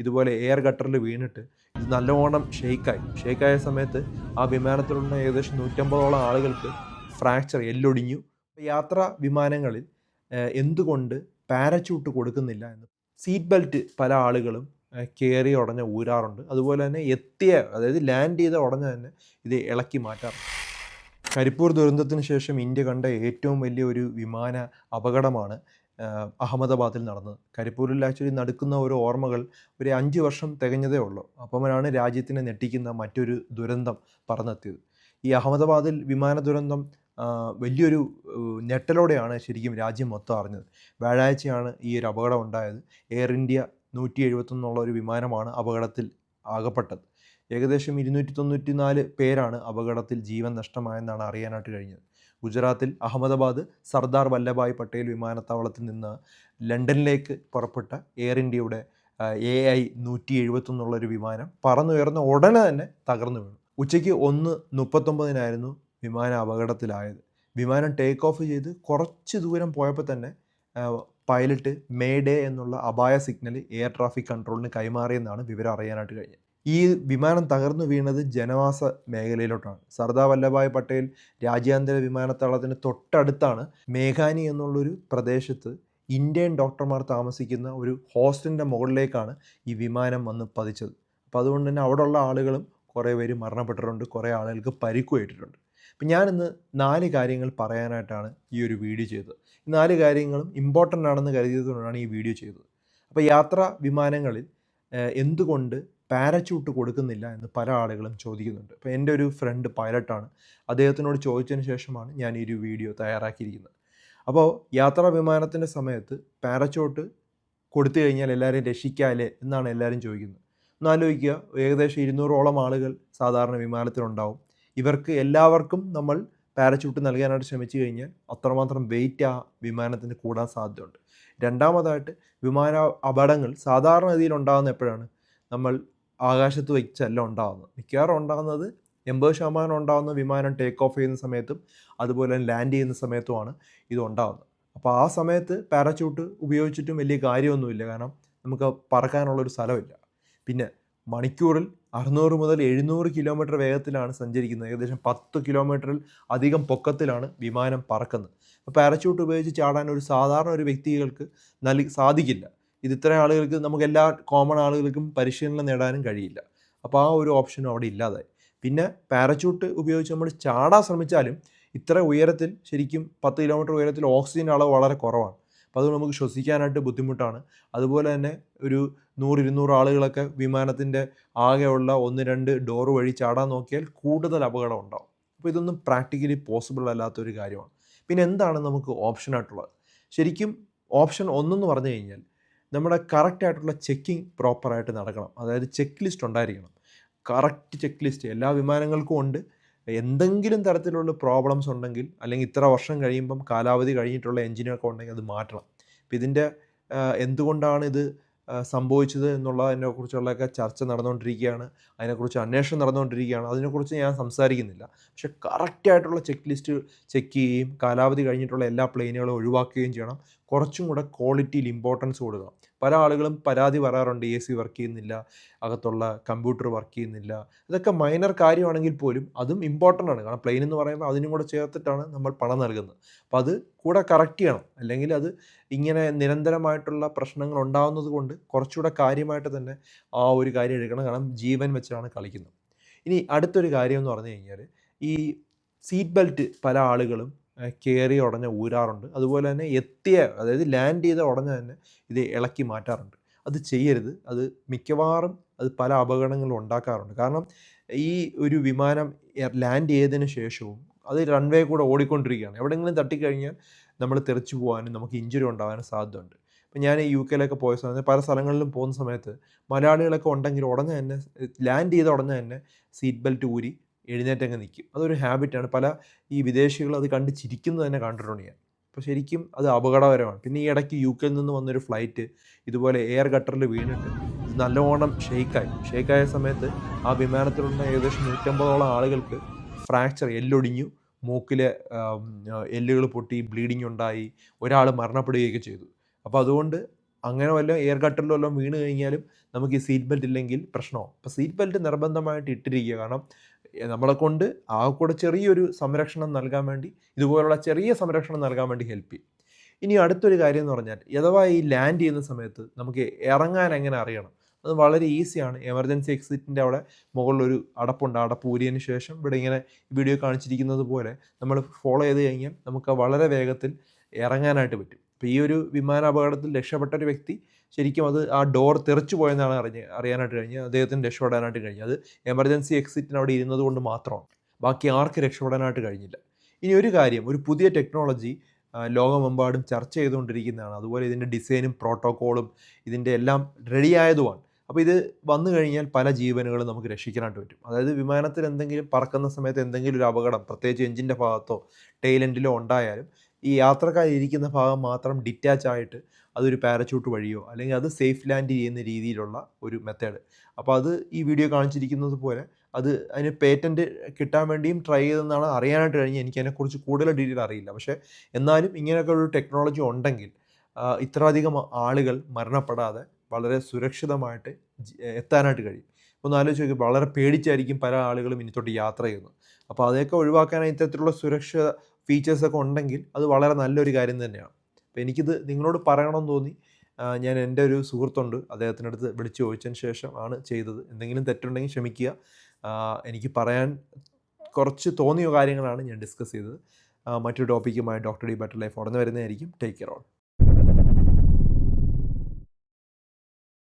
ഇതുപോലെ എയർ ഗട്ടറിൽ വീണിട്ട് ഇത് നല്ലവണ്ണം ഷെയ്ക്കായി ഷെയ്ക്കായ സമയത്ത് ആ വിമാനത്തിലുള്ള ഏകദേശം നൂറ്റമ്പതോളം ആളുകൾക്ക് ഫ്രാക്ചർ എല്ലൊടിഞ്ഞു. യാത്രാ വിമാനങ്ങളിൽ എന്തുകൊണ്ട് പാരച്യൂട്ട് കൊടുക്കുന്നില്ല എന്ന് സീറ്റ് ബെൽറ്റ് പല ആളുകളും കയറി ഉടഞ്ഞ ഊരാറുണ്ട്. അതുപോലെ തന്നെ എത്തിയ അതായത് ലാൻഡ് ചെയ്ത ഉടനെ തന്നെ ഇത് ഇളക്കി മാറ്റാറുണ്ട്. കരിപ്പൂർ ദുരന്തത്തിന് ശേഷം ഇന്ത്യ കണ്ട ഏറ്റവും വലിയ ഒരു വിമാന അപകടമാണ് അഹമ്മദാബാദിൽ നടന്നത് കരിപ്പൂരിൽ ആക്ച്വലി നടക്കുന്ന ഒരു ഓർമ്മകൾ ഒരു അഞ്ച് വർഷം തികഞ്ഞതേ ഉള്ളൂ. അപ്പോഴാണ് രാജ്യത്തിനെ ഞെട്ടിക്കുന്ന മറ്റൊരു ദുരന്തം പറന്നെത്തിയത്. ഈ അഹമ്മദാബാദിൽ വിമാന ദുരന്തം വലിയൊരു ഞെട്ടലോടെയാണ് ശരിക്കും രാജ്യം മൊത്തം അറിഞ്ഞത്. വ്യാഴാഴ്ചയാണ് ഈ ഒരു അപകടം ഉണ്ടായത്. എയർ ഇന്ത്യ നൂറ്റി എഴുപത്തൊന്നുള്ള ഒരു വിമാനമാണ് അപകടത്തിൽ ആകപ്പെട്ടത്. ഏകദേശം ഇരുന്നൂറ്റി തൊണ്ണൂറ്റി നാല് പേരാണ് അപകടത്തിൽ ജീവൻ നഷ്ടമായെന്നാണ് അറിയാനായിട്ട് കഴിഞ്ഞത്. ഗുജറാത്തിൽ അഹമ്മദാബാദ് സർദാർ വല്ലഭായ് പട്ടേൽ വിമാനത്താവളത്തിൽ നിന്ന് ലണ്ടനിലേക്ക് പുറപ്പെട്ട എയർ ഇന്ത്യയുടെ എ ഐ നൂറ്റി എഴുപത്തൊന്നുള്ളൊരു വിമാനം പറന്നുയർന്ന ഉടനെ തന്നെ തകർന്നു വീണു. ഉച്ചയ്ക്ക് ഒന്ന് മുപ്പത്തൊമ്പതിനായിരുന്നു വിമാനം അപകടത്തിലായത്. വിമാനം ടേക്ക് ഓഫ് ചെയ്ത് കുറച്ച് ദൂരം പോയപ്പോൾ തന്നെ പൈലറ്റ് മേഡേ എന്നുള്ള അപായ സിഗ്നൽ എയർ ട്രാഫിക് കൺട്രോളിന് കൈമാറിയെന്നാണ് വിവരം അറിയാനായിട്ട് കഴിഞ്ഞത്. ഈ വിമാനം തകർന്നു വീണത് ജനവാസ മേഖലയിലോട്ടാണ്. സർദാർ വല്ലഭായ് പട്ടേൽ രാജ്യാന്തര വിമാനത്താവളത്തിന് തൊട്ടടുത്താണ് മേഘാനി എന്നുള്ളൊരു പ്രദേശത്ത് ഇന്ത്യൻ ഡോക്ടർമാർ താമസിക്കുന്ന ഒരു ഹോസ്റ്റലിന്റെ മുകളിലേക്കാണ് ഈ വിമാനം വന്ന് പതിച്ചത്. അപ്പോൾ അതുകൊണ്ട് തന്നെ അവിടെയുള്ള ആളുകളും കുറേ പേര് മരണപ്പെട്ടിട്ടുണ്ട് കുറേ ആളുകൾക്ക് പരിക്കുമായിട്ടുണ്ട് അപ്പം ഞാനിന്ന് നാല് കാര്യങ്ങൾ പറയാനായിട്ടാണ് ഈ ഒരു വീഡിയോ ചെയ്തത്. ഈ നാല് കാര്യങ്ങളും ഇമ്പോർട്ടന്റ് ആണെന്ന് കരുതിയതുകൊണ്ടാണ് ഈ വീഡിയോ ചെയ്തത്. അപ്പോൾ യാത്രാ വിമാനങ്ങളിൽ എന്തുകൊണ്ട് പാരച്യൂട്ട് കൊടുക്കുന്നില്ല എന്ന് പല ആളുകളും ചോദിക്കുന്നുണ്ട്. അപ്പോൾ എന്റെ ഒരു ഫ്രണ്ട് പൈലറ്റാണ് അദ്ദേഹത്തിനോട് ചോദിച്ചതിന് ശേഷമാണ് ഞാൻ ഈ ഒരു വീഡിയോ തയ്യാറാക്കിയിരിക്കുന്നത്. അപ്പോൾ യാത്രാ വിമാനത്തിന്റെ സമയത്ത് പാരച്യൂട്ട് കൊടുത്തു കഴിഞ്ഞാൽ എല്ലാവരെയും രക്ഷിക്കാല്ലേ എന്നാണ് എല്ലാവരും ചോദിക്കുന്നത്. ഒന്ന് ആലോചിക്കുക ഏകദേശം ഇരുന്നൂറോളം ആളുകൾ സാധാരണ വിമാനത്തിലുണ്ടാവും. ഇവർക്ക് എല്ലാവർക്കും നമ്മൾ പാരച്യൂട്ട് നൽകാനായിട്ട് ശ്രമിച്ചു കഴിഞ്ഞാൽ അത്രമാത്രം വെയിറ്റ് ആ വിമാനത്തിന് കൂടാൻ സാധ്യതയുണ്ട്. രണ്ടാമതായിട്ട് വിമാന അപകടങ്ങൾ സാധാരണ രീതിയിൽ ഉണ്ടാകുന്ന എപ്പോഴാണ്? നമ്മൾ ആകാശത്ത് വെച്ചല്ല ഉണ്ടാകുന്നത് മിക്കവാറും ഉണ്ടാകുന്നത് എൺപത് ശതമാനം ഉണ്ടാകുന്ന വിമാനം ടേക്ക് ഓഫ് ചെയ്യുന്ന സമയത്തും അതുപോലെ തന്നെ ലാൻഡ് ചെയ്യുന്ന സമയത്തുമാണ് ഇത് ഉണ്ടാകുന്നത് അപ്പോൾ ആ സമയത്ത് പാരച്യൂട്ട് ഉപയോഗിച്ചിട്ടും വലിയ കാര്യമൊന്നുമില്ല. കാരണം നമുക്ക് പറക്കാനുള്ളൊരു സ്ഥലമില്ല. പിന്നെ മണിക്കൂറിൽ അറുന്നൂറ് മുതൽ എഴുന്നൂറ് കിലോമീറ്റർ വേഗത്തിലാണ് സഞ്ചരിക്കുന്നത്. ഏകദേശം പത്ത് കിലോമീറ്ററിൽ അധികം പൊക്കത്തിലാണ് വിമാനം പറക്കുന്നത്. അപ്പോൾ പാരച്യൂട്ട് ഉപയോഗിച്ച് ചാടാൻ ഒരു സാധാരണ ഒരു വ്യക്തികൾക്ക് നൽകി സാധിക്കില്ല. ഇത് ഇത്ര ആളുകൾക്ക് നമുക്ക് എല്ലാ കോമൺ ആളുകൾക്കും പരിശീലനം നേടാനും കഴിയില്ല. അപ്പോൾ ആ ഒരു ഓപ്ഷനും അവിടെ ഇല്ലാതായി. പിന്നെ പാരച്യൂട്ട് ഉപയോഗിച്ച് നമ്മൾ ചാടാൻ ശ്രമിച്ചാലും ഇത്ര ഉയരത്തിൽ ശരിക്കും പത്ത് കിലോമീറ്റർ ഉയരത്തിൽ ഓക്സിജൻ അളവ് വളരെ കുറവാണ്. അപ്പോൾ അതുകൊണ്ട് നമുക്ക് ശ്വസിക്കാനായിട്ട് ബുദ്ധിമുട്ടാണ്. അതുപോലെ തന്നെ ഒരു നൂറ് ഇരുന്നൂറ് ആളുകളൊക്കെ വിമാനത്തിന്റെ ആകെയുള്ള ഒന്ന് രണ്ട് ഡോർ വഴി ചാടാൻ നോക്കിയാൽ കൂടുതൽ അപകടം ഉണ്ടാവും. അപ്പോൾ ഇതൊന്നും പ്രാക്ടിക്കലി പോസിബിൾ അല്ലാത്തൊരു കാര്യമാണ്. പിന്നെ എന്താണ് നമുക്ക് ഓപ്ഷനായിട്ടുള്ളത് ശരിക്കും ഓപ്ഷൻ ഒന്നെന്ന് പറഞ്ഞു കഴിഞ്ഞാൽ നമ്മുടെ കറക്റ്റ് ആയിട്ടുള്ള ചെക്കിംഗ് പ്രോപ്പറായിട്ട് നടക്കണം. അതായത് ചെക്ക് ലിസ്റ്റ് ഉണ്ടായിരിക്കണം. കറക്റ്റ് ചെക്ക് ലിസ്റ്റ് എല്ലാ വിമാനങ്ങൾക്കും ഉണ്ട്. എന്തെങ്കിലും തരത്തിലുള്ള പ്രോബ്ലംസ് ഉണ്ടെങ്കിൽ അല്ലെങ്കിൽ ഇത്ര വർഷം കഴിയുമ്പം കാലാവധി കഴിഞ്ഞിട്ടുള്ള എഞ്ചിനൊക്കെ ഉണ്ടെങ്കിൽ അത് മാറ്റണം. അപ്പം ഇതിന്റെ എന്തുകൊണ്ടാണ് ഇത് സംഭവിച്ചത് എന്നുള്ളതിനെ കുറിച്ചുള്ളൊക്കെ ചർച്ച നടന്നുകൊണ്ടിരിക്കുകയാണ് അതിനെക്കുറിച്ച് അന്വേഷണം നടന്നുകൊണ്ടിരിക്കുകയാണ് അതിനെക്കുറിച്ച് ഞാൻ സംസാരിക്കുന്നില്ല. പക്ഷേ കറക്റ്റായിട്ടുള്ള ചെക്ക് ലിസ്റ്റ് ചെക്ക് ചെയ്യുകയും കാലാവധി കഴിഞ്ഞിട്ടുള്ള എല്ലാ പ്ലെയിനുകളും ഒഴിവാക്കുകയും ചെയ്യണം. കുറച്ചും കൂടെ ക്വാളിറ്റിയിൽ ഇമ്പോർട്ടൻസ് കൊടുക്കണം. പല ആളുകളും പരാതി പറയാറുണ്ട് എ സി വർക്ക് ചെയ്യുന്നില്ല അകത്തുള്ള കമ്പ്യൂട്ടർ വർക്ക് ചെയ്യുന്നില്ല. ഇതൊക്കെ മൈനർ കാര്യമാണെങ്കിൽ പോലും അതും ഇമ്പോർട്ടന്റ് ആണ്. കാരണം പ്ലെയിൻ എന്ന് പറയുമ്പോൾ അതിനും കൂടെ ചേർത്തിട്ടാണ് നമ്മൾ പണം നൽകുന്നത്. അപ്പോൾ അത് കൂടെ കറക്റ്റ് ചെയ്യണം. അല്ലെങ്കിൽ അത് ഇങ്ങനെ നിരന്തരമായിട്ടുള്ള പ്രശ്നങ്ങൾ ഉണ്ടാകുന്നത് കൊണ്ട് കുറച്ചുകൂടെ കാര്യമായിട്ട് തന്നെ ആ ഒരു കാര്യം എടുക്കണം. കാരണം ജീവൻ വെച്ചാണ് കളിക്കുന്നത്. ഇനി അടുത്തൊരു കാര്യം എന്ന് പറഞ്ഞു കഴിഞ്ഞാൽ ഈ സീറ്റ് ബെൽറ്റ് പല ആളുകളും കയറി ഉടഞ്ഞ ഊരാറുണ്ട്. അതുപോലെ തന്നെ എത്തിയ അതായത് ലാൻഡ് ചെയ്ത ഉടനെ തന്നെ ഇത് ഇളക്കി മാറ്റാറുണ്ട്. അത് ചെയ്യരുത്. അത് മിക്കവാറും അത് പല അപകടങ്ങളും ഉണ്ടാക്കാറുണ്ട്. കാരണം ഈ ഒരു വിമാനം ലാൻഡ് ചെയ്തതിന് ശേഷവും അത് റൺവേ കൂടെ ഓടിക്കൊണ്ടിരിക്കുകയാണ്. എവിടെയെങ്കിലും തട്ടിക്കഴിഞ്ഞാൽ നമ്മൾ തെറിച്ചു പോകാനും നമുക്ക് ഇഞ്ചുറി ഉണ്ടാകാനും സാധ്യതയുണ്ട്. ഇപ്പം ഞാൻ യു കെയിലൊക്കെ പോയ സമയത്ത് പല സ്ഥലങ്ങളിലും പോകുന്ന സമയത്ത് മലയാളികളൊക്കെ ഉണ്ടെങ്കിൽ ഉടനെ തന്നെ ലാൻഡ് ചെയ്ത ഉടനെ തന്നെ സീറ്റ് ബെൽറ്റ് ഊരി എഴുന്നേറ്റങ്ങ് നിൽക്കും. അതൊരു ഹാബിറ്റാണ്. പല ഈ വിദേശികൾ അത് കണ്ട് ചിരിക്കുന്നത് തന്നെ കണ്ടിട്ടുണ്ട് ഞാൻ. അപ്പോൾ ശരിക്കും അത് അപകടകരമാണ്. പിന്നെ ഈ ഇടയ്ക്ക് യു കെയിൽ നിന്ന് വന്നൊരു ഫ്ലൈറ്റ് ഇതുപോലെ എയർ ഗട്ടറിൽ വീണിട്ട് നല്ലവണ്ണം ഷെയ്ക്കായി. ഷെയ്ക്കായ സമയത്ത് ആ വിമാനത്തിലുള്ള ഏകദേശം നൂറ്റമ്പതോളം ആളുകൾക്ക് ഫ്രാക്ചർ എല്ലൊടിഞ്ഞു. മൂക്കിലെ എല്ലുകൾ പൊട്ടി ബ്ലീഡിങ് ഉണ്ടായി. ഒരാൾ മരണപ്പെടുകയൊക്കെ ചെയ്തു. അപ്പോൾ അതുകൊണ്ട് അങ്ങനെ വല്ല എയർ ഗട്ടറിലോ വല്ലതും വീണ് കഴിഞ്ഞാലും നമുക്ക് ഈ സീറ്റ് ബെൽറ്റ് ഇല്ലെങ്കിൽ പ്രശ്നമാവും. അപ്പോൾ സീറ്റ് ബെൽറ്റ് നിർബന്ധമായിട്ട് ഇട്ടിരിക്കുക. കാരണം നമ്മളെ കൊണ്ട് ആ കൂടെ ചെറിയൊരു സംരക്ഷണം നൽകാൻ വേണ്ടി ഇതുപോലുള്ള ചെറിയ സംരക്ഷണം നൽകാൻ വേണ്ടി ഹെൽപ്പ് ചെയ്യും. ഇനി അടുത്തൊരു കാര്യം എന്ന് പറഞ്ഞാൽ അഥവാ ഈ ലാൻഡ് ചെയ്യുന്ന സമയത്ത് നമുക്ക് ഇറങ്ങാൻ എങ്ങനെ അറിയണം? അത് വളരെ ഈസിയാണ് എമർജൻസി എക്സിറ്റിന്റെ അവിടെ മുകളിലൊരു അടപ്പുണ്ട്. അടപ്പ് ഊരിയതിന് ശേഷം ഇവിടെ ഇങ്ങനെ വീഡിയോ കാണിച്ചിരിക്കുന്നത് പോലെ നമ്മൾ ഫോളോ ചെയ്ത് കഴിഞ്ഞാൽ നമുക്ക് വളരെ വേഗത്തിൽ ഇറങ്ങാനായിട്ട് പറ്റും. അപ്പോൾ ഈ ഒരു വിമാന അപകടത്തിൽ രക്ഷപ്പെട്ട ഒരു വ്യക്തി ശരിക്കും അത് ആ ഡോർ തെറിച്ചു പോയെന്നാണ് അറിഞ്ഞ് അറിയാനായിട്ട് കഴിഞ്ഞത്. അദ്ദേഹത്തിന് രക്ഷപ്പെടാനായിട്ട് കഴിഞ്ഞത്. എമർജൻസി എക്സിറ്റിന് അവിടെ ഇരുന്നത് കൊണ്ട് മാത്രമാണ്. ബാക്കി ആർക്ക് രക്ഷപ്പെടാനായിട്ട് കഴിഞ്ഞില്ല. ഇനി ഒരു കാര്യം ഒരു പുതിയ ടെക്നോളജി ലോകമെമ്പാടും ചർച്ച ചെയ്തുകൊണ്ടിരിക്കുന്നതാണ്. അതുപോലെ ഇതിന്റെ ഡിസൈനും പ്രോട്ടോക്കോളും ഇതിന്റെ എല്ലാം റെഡി ആയതുമാണ്. അപ്പോൾ ഇത് വന്നു കഴിഞ്ഞാൽ പല ജീവനുകളും നമുക്ക് രക്ഷിക്കാനായിട്ട് പറ്റും. അതായത് വിമാനത്തിൽ എന്തെങ്കിലും പറക്കുന്ന സമയത്ത് എന്തെങ്കിലും ഒരു അപകടം പ്രത്യേകിച്ച് എഞ്ചിന്റെ ഭാഗത്തോ ടൈലൻഡിലോ ഉണ്ടായാലും ഈ യാത്രക്കാർ ഇരിക്കുന്ന ഭാഗം മാത്രം ഡിറ്റാച്ച് ആയിട്ട് അതൊരു പാരച്യൂട്ട് വഴിയോ അല്ലെങ്കിൽ അത് സേഫ് ലാൻഡ് ചെയ്യുന്ന രീതിയിലുള്ള ഒരു മെത്തേഡ് അപ്പോൾ അത് ഈ വീഡിയോ കാണിച്ചിരിക്കുന്നത് പോലെ അത് അതിന് പേറ്റന്റ് കിട്ടാൻ വേണ്ടിയും ട്രൈ ചെയ്തെന്നാണ് അറിയാനായിട്ട് കഴിഞ്ഞ് എനിക്ക് അതിനെക്കുറിച്ച് കൂടുതൽ ഡീറ്റെയിൽ അറിയില്ല. പക്ഷേ എന്നാലും ഇങ്ങനെയൊക്കെ ഒരു ടെക്നോളജി ഉണ്ടെങ്കിൽ ഇത്രയധികം ആളുകൾ മരണപ്പെടാതെ വളരെ സുരക്ഷിതമായിട്ട് എത്താനായിട്ട് കഴിയും. ഒന്ന് ആലോചിച്ച് നോക്കി വളരെ പേടിച്ചായിരിക്കും പല ആളുകളും ഇനി തൊട്ട് യാത്ര ചെയ്യുന്നത്. അപ്പോൾ അതൊക്കെ ഒഴിവാക്കാനായി ഇത്തരത്തിലുള്ള സുരക്ഷ ഫീച്ചേഴ്സൊക്കെ ഉണ്ടെങ്കിൽ അത് വളരെ നല്ലൊരു കാര്യം തന്നെയാണ്. അപ്പോൾ എനിക്കിത് നിങ്ങളോട് പറയണമെന്ന് തോന്നി. ഞാൻ എന്റെ ഒരു സുഹൃത്തുണ്ട്. അദ്ദേഹത്തിന്റെ അടുത്ത് വിളിച്ചു ചോദിച്ചതിന് ശേഷം ആണ് ചെയ്തത്. എന്തെങ്കിലും തെറ്റുണ്ടെങ്കിൽ ക്ഷമിക്കുക. എനിക്ക് പറയാൻ കുറച്ച് തോന്നിയ കാര്യങ്ങളാണ് ഞാൻ ഡിസ്കസ് ചെയ്തത്. മറ്റു മറ്റൊരു ടോപ്പിക്കുമായി ഡോക്ടർ ഡി ബെറ്റർ ലൈഫ് ഉടനെ വരുന്നതായിരിക്കും. Take care all